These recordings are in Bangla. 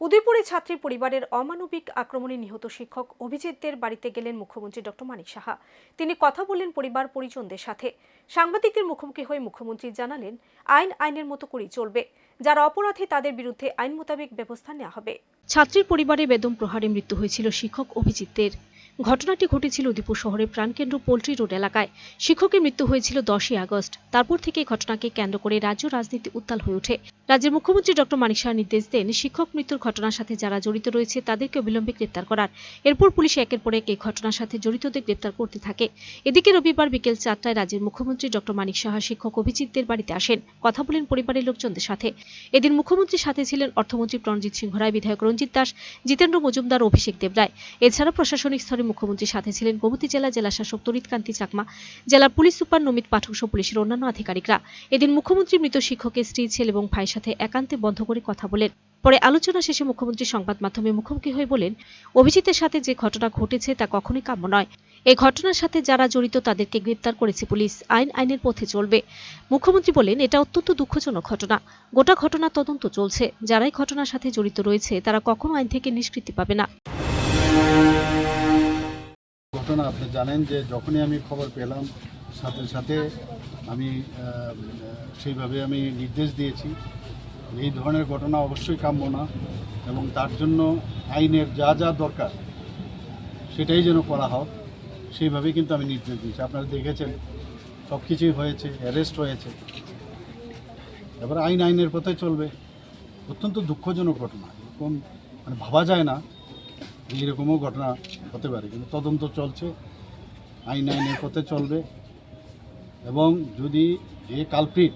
উদয়পুরে ছাত্রী পরিবারের অমানবিক আক্রমণে নিহত শিক্ষক অভিজিৎদের বাড়িতে গেলেন মুখ্যমন্ত্রী ডক্টর মানিক সাহা। তিনি কথা বললেন পরিবার পরিজনদের সাথে। সাংবাদিকদের মুখোমুখি হয়ে মুখ্যমন্ত্রী জানালেন, আইন আইনের মতো করেই চলবে। যারা অপরাধী তাদের বিরুদ্ধে আইন মোতাবেক ব্যবস্থা নেওয়া হবে। ছাত্রীর পরিবারে বেদম প্রহারে মৃত্যু হয়েছিল শিক্ষক অভিজিৎদের। ঘটনাটি ঘটেছিল উদয়পুর শহরের প্রাণকেন্দ্র পোল্ট্রি রোড এলাকায়। শিক্ষকের মৃত্যু হয়েছিল দশই আগস্ট। তারপর থেকে ঘটনাকে কেন্দ্র করে রাজ্য রাজনীতি উত্তাল হয়ে ওঠে। রাজ্যের মুখ্যমন্ত্রী ডক্টর মানিক সাহা নির্দেশ দেন শিক্ষক মৃত্যুর ঘটনার সাথে যারা জড়িত রয়েছে তাদেরকে অবিলম্বে গ্রেপ্তার করার। এরপর পুলিশ একের পর এক এই ঘটনার সাথে জড়িতদের গ্রেপ্তার করতে থাকে। এদিকে রবিবার বিকেল চারটায় রাজ্যের মুখ্যমন্ত্রী ডক্টর মানিক সাহা শিক্ষক অভিজিৎদের বাড়িতে আসেন। কথা বলেন পরিবারের লোকজনদের সাথে। এদিন মুখ্যমন্ত্রীর সাথে ছিলেন অর্থমন্ত্রী প্রণজিৎ সিংহ রায়, বিধায়ক রঞ্জিত দাস, জিতেন্দ্র মজুমদার, অভিষেক দেবরায়। এছাড়া প্রশাসনিক স্তরে মুখ্যমন্ত্রীর সাথে ছিলেন গোমতী জেলা জেলা শাসক তরিত কান্তি চাকমা জেলার পুলিশ সুপার নমিত পাঠক সহ পুলিশের অন্যান্য আধিকারিকরা। এদিন মুখ্যমন্ত্রী মৃত শিক্ষকের স্ত্রী, ছেলে এবং ভাইয়ের সাথে একান্তে বন্ধ করে কথা বলেন। পরে আলোচনা শেষে মুখ্যমন্ত্রী সংবাদ মাধ্যমে মুখোমুখি হয়ে বলেন, অভিজিতের সাথে যে ঘটনা ঘটেছে তা কখনোই কাম্য নয়। এই ঘটনার সাথে যারা জড়িত তাদেরকে গ্রেপ্তার করেছে পুলিশ। আইন আইনের পথে চলবে। মুখ্যমন্ত্রী বলেন, এটা অত্যন্ত দুঃখজনক ঘটনা। গোটা ঘটনা তদন্ত চলছে। যারাই ঘটনার সাথে জড়িত রয়েছে, তারা কখনো আইন থেকে নিষ্কৃতি পাবে না। ঘটনা, আপনি জানেন যে যখনই আমি খবর পেলাম, সাথে সাথে আমি সেইভাবে আমি নির্দেশ দিয়েছি। এই ধরনের ঘটনা অবশ্যই কাম্য না এবং তার জন্য আইনের যা যা দরকার, সেটাই যেন করা হোক, সেইভাবেই কিন্তু আমি নির্দেশ দিয়েছি। আপনারা দেখেছেন, সব কিছুই হয়েছে, অ্যারেস্ট হয়েছে। এবার আইন আইনের পথে চলবে। অত্যন্ত দুঃখজনক ঘটনা। এরকম মানে ভাবা যায় না। যে এরকমও ঘটনা হতে পারে, কিন্তু তদন্ত চলছে, আইন আইনের পথে চলবে এবং যদি যে কালপ্রিট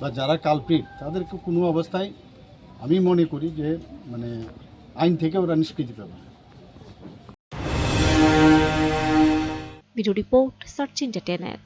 বা যারা কালপ্রিট তাদেরকে কোনো অবস্থায় আমি মনে করি যে মানে আইন থেকে ওরা নিষ্কৃতি পাবে। Video report, search ইন্টারটেনের